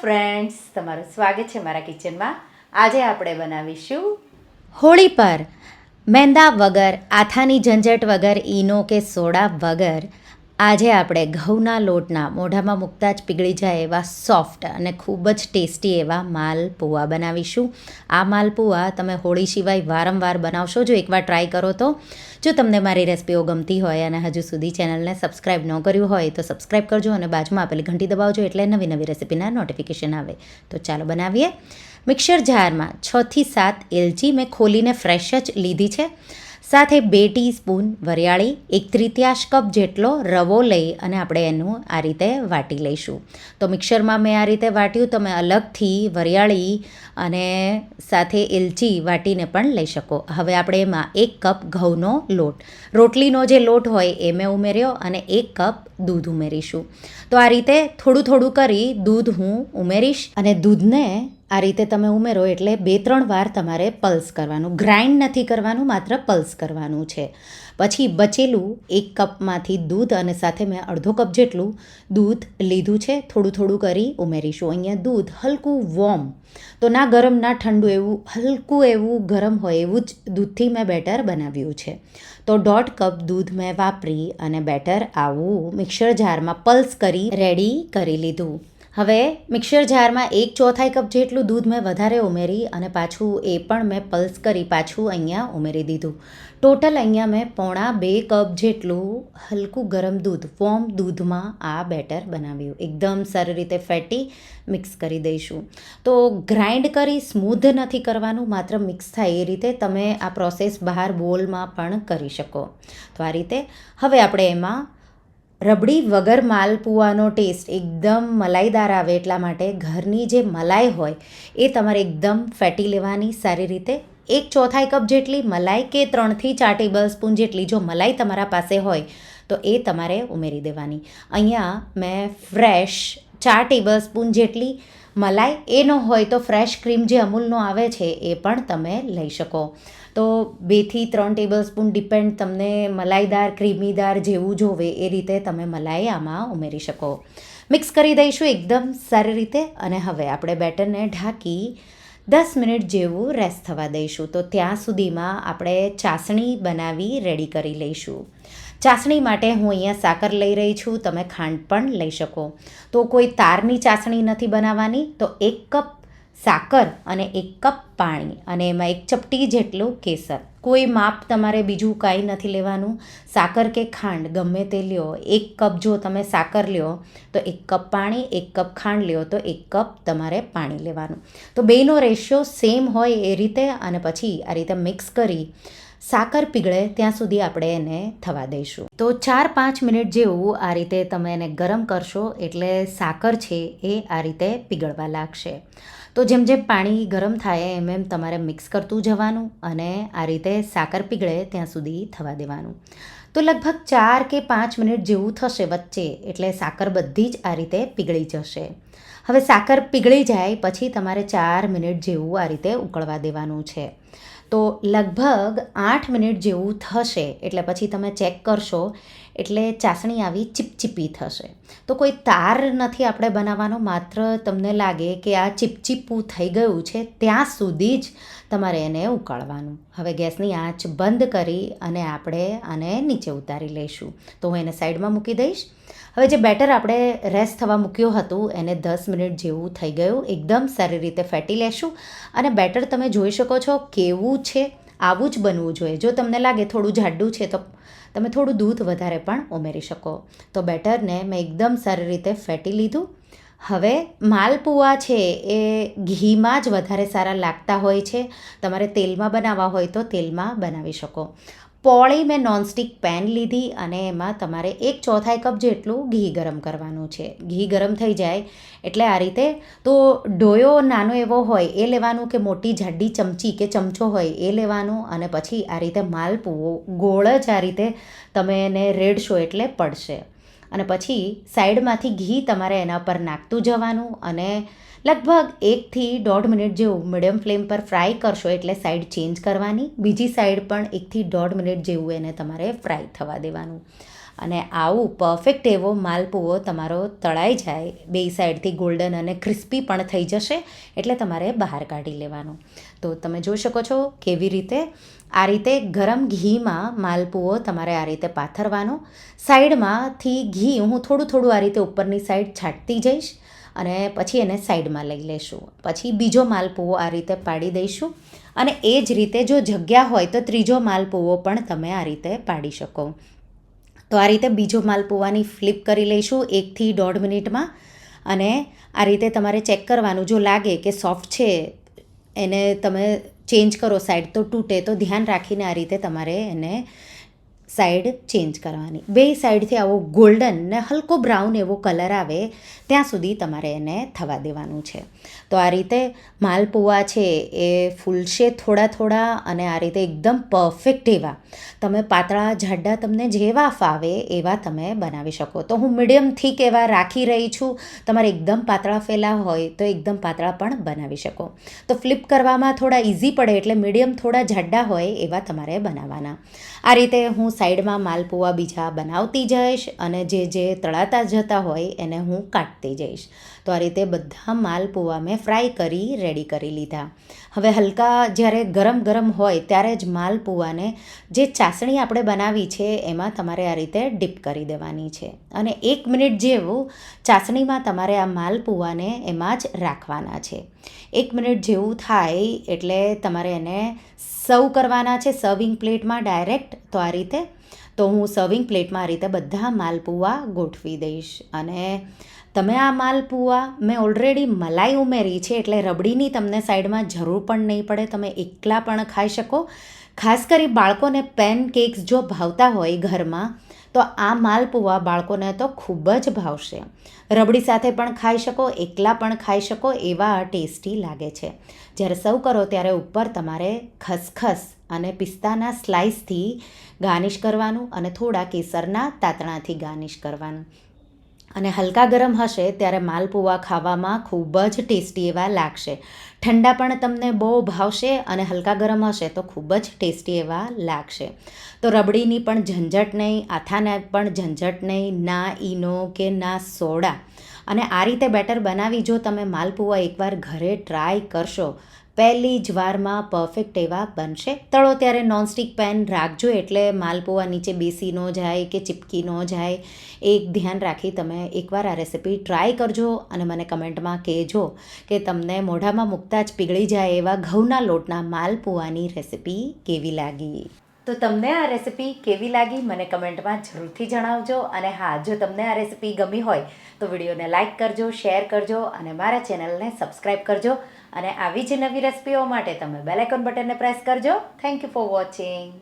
Friends તમારું સ્વાગત છે મારા કિચનમાં આજે આપણે બનાવીશું હોળી પર મેંદા વગર, આથાની ઝંઝટ વગર, ઈનો કે સોડા વગર આજે આપણે ઘઉંના લોટના મોઢામાં મૂકતા જ પીગળી જાય એવા સોફ્ટ અને ખૂબ જ ટેસ્ટી એવા માલપુઆ બનાવીશું. આ માલપુઆ તમે હોળી સિવાય વારંવાર બનાવશો, જો એકવાર ટ્રાય કરો તો. જો તમને મારી રેસિપીઓ ગમતી હોય અને હજુ સુધી ચેનલને સબસ્ક્રાઈબ ન કર્યું હોય તો સબસ્ક્રાઈબ કરજો અને બાજુમાં આપેલી ઘંટી દબાવજો એટલે નવી નવી રેસિપીના નોટિફિકેશન આવે. તો ચાલો બનાવીએ. મિક્સર જારમાં છથી સાત એલચી મેં ખોલીને ફ્રેશ જ લીધી છે. સાથે બે ટીસ્પૂન વરિયાળી, એક તૃતીયાશ કપ જેટલો રવો લઈ અને આપણે એનું આ રીતે વાટી લઈશું. તો મિક્સરમાં મેં આ રીતે વાટ્યું, તમે અલગથી વરિયાળી અને સાથે એલચી વાટીને પણ લઈ શકો. હવે આપણે એમાં એક કપ ઘઉંનો લોટ. રોટલીનો જે લોટ હોય એ મેં ઉમેર્યો અને એક કપ દૂધ ઉમેરીશું. તો આ રીતે થોડું થોડું કરી દૂધ હું ઉમેરીશ અને દૂધને આ રીતે તમે ઉમેરો એટલે બે ત્રણ વાર તમારે પલ્સ કરવાનું. ગ્રાઇન્ડ નથી કરવાનું, માત્ર પલ્સ કરવાનું છે. પછી બચેલું એક કપમાંથી દૂધ અને સાથે મેં અડધો કપ જેટલું દૂધ લીધું છે. થોડું થોડું કરી ઉમેરીશું. અહીંયા દૂધ હલકું વોર્મ તો ના ગરમ, ના ઠંડુ એવું, હલકું એવું ગરમ હોય એવું જ દૂધથી મેં બેટર બનાવ્યું છે. તો દોઢ કપ દૂધ મેં વાપરી અને બેટર આવું મિક્સર જારમાં પલ્સ કરી, રેડી કરી લીધું. હવે, મિક્સર જારમાં એક ચોથાઈ કપ જેટલું દૂધ મેં વધારે ઉમેરી અને પાછું એ પણ મેં પલ્સ કરી પાછું અહીંયા ઉમેરી દીધું. ટોટલ અહીંયા મેં પોણા બે કપ જેટલું હલકું ગરમ દૂધ વોર્મ દૂધમાં આ બેટર બનાવ્યું. એકદમ સારી રીતે ફેટી મિક્સ કરી દઈશું. તો ગ્રાઇન્ડ કરી સ્મૂધ નથી કરવાનું, માત્ર મિક્સ થાય એ રીતે તમે આ પ્રોસેસ બહાર બોલમાં પણ કરી શકો. તો આ રીતે. હવે આપણે એમાં રબડી વગર માલપુઆનો ટેસ્ટ એકદમ મલાઈદાર આવે એટલા માટે ઘરની જે મલાઈ હોય એ તમારે એકદમ ફેટી લેવાની, સારી રીતે એક ચોથાઈ કપ જેટલી મલાઈ કે ત્રણથી ચાર ટેબલ સ્પૂન જેટલી જો મલાઈ તમારા પાસે હોય, તો એ તમારે ઉમેરી દેવાની. અહીંયા મેં ફ્રેશ ચાર ટેબલ સ્પૂન જેટલી મલાઈ એનો હોય તો ફ્રેશ ક્રીમ જે અમૂલનો આવે છે એ પણ તમે લઈ શકો. તો બેથી ત્રણ ટેબલ સ્પૂન ડિપેન્ડ તમને મલાઈદાર, ક્રીમીદાર જેવું જોવે એ રીતે તમે મલાઈ આમાં ઉમેરી શકો. મિક્સ કરી દઈશું એકદમ સારી રીતે અને હવે આપણે બેટરને ઢાંકી દસ મિનિટ જેવું રેસ્ટ થવા દઈશું. તો ત્યાં સુધીમાં આપણે ચાસણી બનાવી રેડી કરી લઈશું. ચાસણી માટે હું અહીંયા સાકર લઈ રહી છું. તમે ખાંડ પણ લઈ શકો. તો કોઈ તારની ચાસણી નથી બનાવવાની. તો એક કપ સાકર અને એક કપ પાણી અને એમાં એક ચપટી જેટલું કેસર. કોઈ માપ તમારે બીજું કાંઈ નથી લેવાનું. સાકર કે ખાંડ, ગમે તે લ્યો. એક કપ જો તમે સાકર લ્યો, તો એક કપ પાણી, એક કપ ખાંડ લ્યો, તો એક કપ તમારે પાણી લેવાનું. તો બેનો રેશિયો સેમ હોય એ રીતે અને પછી આ રીતે મિક્સ કરી સાકર પીગળે ત્યાં સુધી આપણે એને થવા દઈશું. તો ચાર પાંચ મિનિટ જેવું આ રીતે તમે એને ગરમ કરશો એટલે સાકર છે એ આ રીતે પીગળવા લાગશે. તો જેમ જેમ પાણી ગરમ થાય એમ એમ તમારે મિક્સ કરતું જવાનું અને આ રીતે સાકર પીગળે ત્યાં સુધી થવા દેવાનું. તો લગભગ ચાર કે પાંચ મિનિટ જેવું થશે વચ્ચે એટલે સાકર બધી જ આ રીતે પીગળી જશે. હવે સાકર પીગળી જાય પછી તમારે ચાર મિનિટ જેવું આ રીતે ઉકળવા દેવાનું છે. તો લગભગ આઠ મિનિટ જેવું થશે. એટલે પછી તમે ચેક કરશો એટલે ચાસણી આવી ચીપચીપી થશે. તો કોઈ તાર નથી આપણે બનાવવાનો, માત્ર તમને લાગે કે આ ચીપચીપું થઈ ગયું છે, ત્યાં સુધી જ તમારે એને ઉકાળવાનું. હવે ગેસની આંચ બંધ કરી અને આપણે આને નીચે ઉતારી લઈશું. તો હું એને સાઈડમાં મૂકી દઈશ. હવે જે બેટર આપણે રેસ્ટ થવા મૂક્યું હતું, એને દસ મિનિટ જેવું થઈ ગયું. એકદમ સારી રીતે ફેટી લેશું. અને બેટર તમે જોઈ શકો છો કેવું છે. આવું જ બનવું જોઈએ. જો તમને લાગે થોડું જાડું છે, તો તમે થોડું દૂધ વધારે પણ ઉમેરી શકો. તો બેટરને મેં એકદમ સારી રીતે ફેટી લીધું. હવે માલપુઆ છે એ ઘીમાં જ વધારે સારા લાગતા હોય છે. તમારે તેલમાં બનાવવા હોય તો તેલમાં બનાવી શકો. પોળી મેં નોનસ્ટિક પેન લીધી અને એમાં તમારે એક ચોથાઈ કપ જેટલું ઘી ગરમ કરવાનું છે. ઘી ગરમ થઈ જાય એટલે આ રીતે તો ડોયો નાનો એવો હોય એ લેવાનું કે મોટી જાડી ચમચી કે ચમચો હોય એ લેવાનું અને પછી આ રીતે માલપુઓ ગોળ જ આ રીતે તમે એને રેડશો એટલે પડશે. અને પછી સાઈડમાંથી ઘી તમારે એના પર નાખતું જવાનું અને લગભગ એકથી દોઢ મિનિટ જેવું મીડિયમ ફ્લેમ પર ફ્રાય કરશો એટલે સાઈડ ચેન્જ કરવાની. બીજી સાઈડ પણ એકથી દોઢ મિનિટ જેવું એને તમારે ફ્રાય થવા દેવાનું. અને આવું પરફેક્ટ એવો માલપુઓ તમારો તળાઈ જાય. બે સાઈડથી ગોલ્ડન અને ક્રિસ્પી પણ થઈ જશે એટલે તમારે બહાર કાઢી લેવાનું. તો તમે જોઈ શકો છો કેવી રીતે આ રીતે ગરમ ઘીમાં માલપુઓ તમારે આ રીતે પાથરવાનો. સાઈડમાંથી ઘી હું થોડું થોડું આ રીતે ઉપરની સાઈડ છાંટતી જઈશ અને પછી એને સાઈડમાં લઈ લેશું. પછી બીજો માલપુઓ આ રીતે પાડી દઈશું અને એ જ રીતે જો જગ્યા હોય તો ત્રીજો માલપુઓ પણ તમે આ રીતે પાડી શકો. તો આ રીતે બીજો માલપુવાની ફ્લિપ કરી લઈશું એકથી દોઢ મિનિટમાં અને આ રીતે તમારે ચેક કરવાનું જો લાગે કે સોફ્ટ છે, એને તમે ચેન્જ કરો સાઈડ તો તૂટે તો ધ્યાન રાખીને આ રીતે તમારે એને સાઈડ ચેન્જ કરવાની. બે સાઈડથી આવો ગોલ્ડન ને હલકો બ્રાઉન એવો કલર આવે, ત્યાં સુધી તમારે એને થવા દેવાનું છે. તો આ રીતે માલપુઆ છે એ ફૂલશે થોડા થોડા અને આ રીતે એકદમ પરફેક્ટ એવા. તમે પાતળા જાડા તમને જેવા ફાવે એવા તમે બનાવી શકો. તો હું મીડિયમ થીક એવા રાખી રહી છું. તમારે એકદમ પાતળા ફેલા હોય તો એકદમ પાતળા પણ બનાવી શકો. તો ફ્લિપ કરવામાં થોડા ઇઝી પડે એટલે મીડિયમ થોડા જાડા હોય એવા તમારે બનાવવાના. આ રીતે હું સાઈડમાં માલપુઆ બીજા બનાવતી જઈશ અને જે જે તળાતા જતા હોય એને હું કાઢતી જઈશ. તો આ રીતે બધા માલપુવા મેં ફ્રાય કરી રેડી કરી લીધા. હવે હલકા જ્યારે ગરમ ગરમ હોય ત્યારે જ માલપુવાને જે ચાસણી આપણે બનાવી છે એમાં તમારે આ રીતે ડીપ કરી દેવાની છે. અને એક મિનિટ જેવું ચાસણીમાં તમારે આ માલપુવાને એમાં જ રાખવાના છે. એક મિનિટ જેવું થાય એટલે તમારે એને સર્વ કરવાના છે સર્વિંગ પ્લેટમાં ડાયરેક્ટ તો આ રીતે, તો હું સર્વિંગ પ્લેટમાં આ રીતે બધા માલપુવા ગોઠવી દઈશ. અને તમે આ માલપુઆ મેં ઓલરેડી મલાઈ ઉમેરી છે એટલે રબડીની તમને સાઈડમાં જરૂર પણ નહીં પડે. તમે એકલા પણ ખાઈ શકો. ખાસ કરી બાળકોને પેન કેક્સ જો ભાવતા હોય ઘરમાં, તો આ માલપુઆ બાળકોને તો ખૂબ જ ભાવશે. રબડી સાથે પણ ખાઈ શકો, એકલા પણ ખાઈ શકો એવા ટેસ્ટી લાગે છે. જ્યારે સર્વ કરો ત્યારે ઉપર તમારે ખસખસ અને પિસ્તાના સ્લાઇસથી ગાર્નિશ કરવાનું અને થોડા કેસરના તાતણાથી ગાર્નિશ કરવાનું. અને હલકા ગરમ હશે ત્યારે માલપુવા ખાવામાં ખૂબ જ ટેસ્ટી એવા લાગશે. ઠંડા પણ તમને બહુ ભાવશે અને હલકા ગરમ હશે તો ખૂબ જ ટેસ્ટી એવા લાગશે. તો રબડીની પણ ઝંઝટ નહીં, આથાને પણ ઝંઝટ નહીં, ના ઈનો કે ના સોડા. અને આ રીતે બેટર બનાવી જો તમે માલપુવા એકવાર ઘરે ટ્રાય કરશો પહેલી જ વારમાં પરફેક્ટ એવા બનશે. તળો ત્યારે નોનસ્ટિક પેન રાખજો એટલે માલપુઆ નીચે બેસી ન જાય કે ચીપકી ન જાય. એક ધ્યાન રાખી તમે એકવાર આ રેસિપી ટ્રાય કરજો અને મને કમેન્ટમાં કહેજો કે તમને મોઢામાં મૂકતા જ પીગળી જાય એવા ઘઉંના લોટના માલપુઆની રેસિપી કેવી લાગી? તો તમને આ રેસિપી કેવી લાગી મને કમેન્ટમાં જરૂરથી જણાવજો અને હા, જો તમને આ રેસિપી ગમી હોય તો વિડીયોને લાઇક કરજો શેર કરજો અને મારા ચેનલને સબસ્ક્રાઈબ કરજો. અને આવી જ નવી રેસિપીઓ માટે તમે બેલ આઇકોન બટનને પ્રેસ કરજો. Thank you for watching